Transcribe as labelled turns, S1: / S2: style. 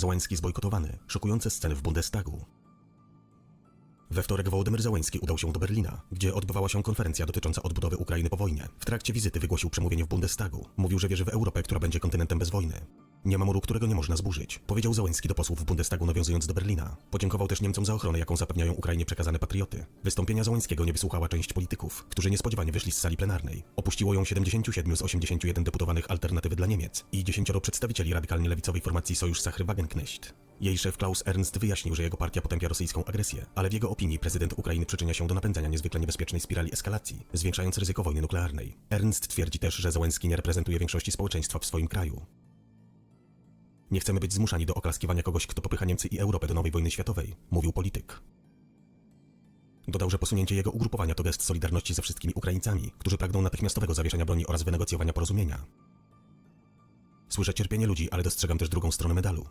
S1: Załański zbojkotowany. Szokujące sceny w Bundestagu. We wtorek Wołodymyr Załański udał się do Berlina, gdzie odbywała się konferencja dotycząca odbudowy Ukrainy po wojnie. W trakcie wizyty wygłosił przemówienie w Bundestagu. Mówił, że wierzy w Europę, która będzie kontynentem bez wojny. Nie ma muru, którego nie można zburzyć, powiedział Załański do posłów w Bundestagu nawiązując do Berlina. Podziękował też Niemcom za ochronę, jaką zapewniają Ukrainie przekazane patrioty. Wystąpienia Załańskiego nie wysłuchała część polityków, którzy niespodziewanie wyszli z sali plenarnej. Opuściło ją 77 z 81 deputowanych Alternatywy dla Niemiec i 10 przedstawicieli radykalnie lewicowej formacji Sojusz Sachry Wagenknecht. Jej szef Klaus Ernst wyjaśnił, że jego partia potępia rosyjską agresję, ale w jego opinii prezydent Ukrainy przyczynia się do napędzania niezwykle niebezpiecznej spirali eskalacji, zwiększając ryzyko wojny nuklearnej. Ernst twierdzi też, że Załęski nie reprezentuje większości społeczeństwa w swoim kraju. Nie chcemy być zmuszani do oklaskiwania kogoś, kto popycha Niemcy i Europę do nowej wojny światowej, mówił polityk. Dodał, że posunięcie jego ugrupowania to gest solidarności ze wszystkimi Ukraińcami, którzy pragną natychmiastowego zawieszenia broni oraz wynegocjowania porozumienia. Słyszę cierpienie ludzi, ale dostrzegam też drugą stronę medalu.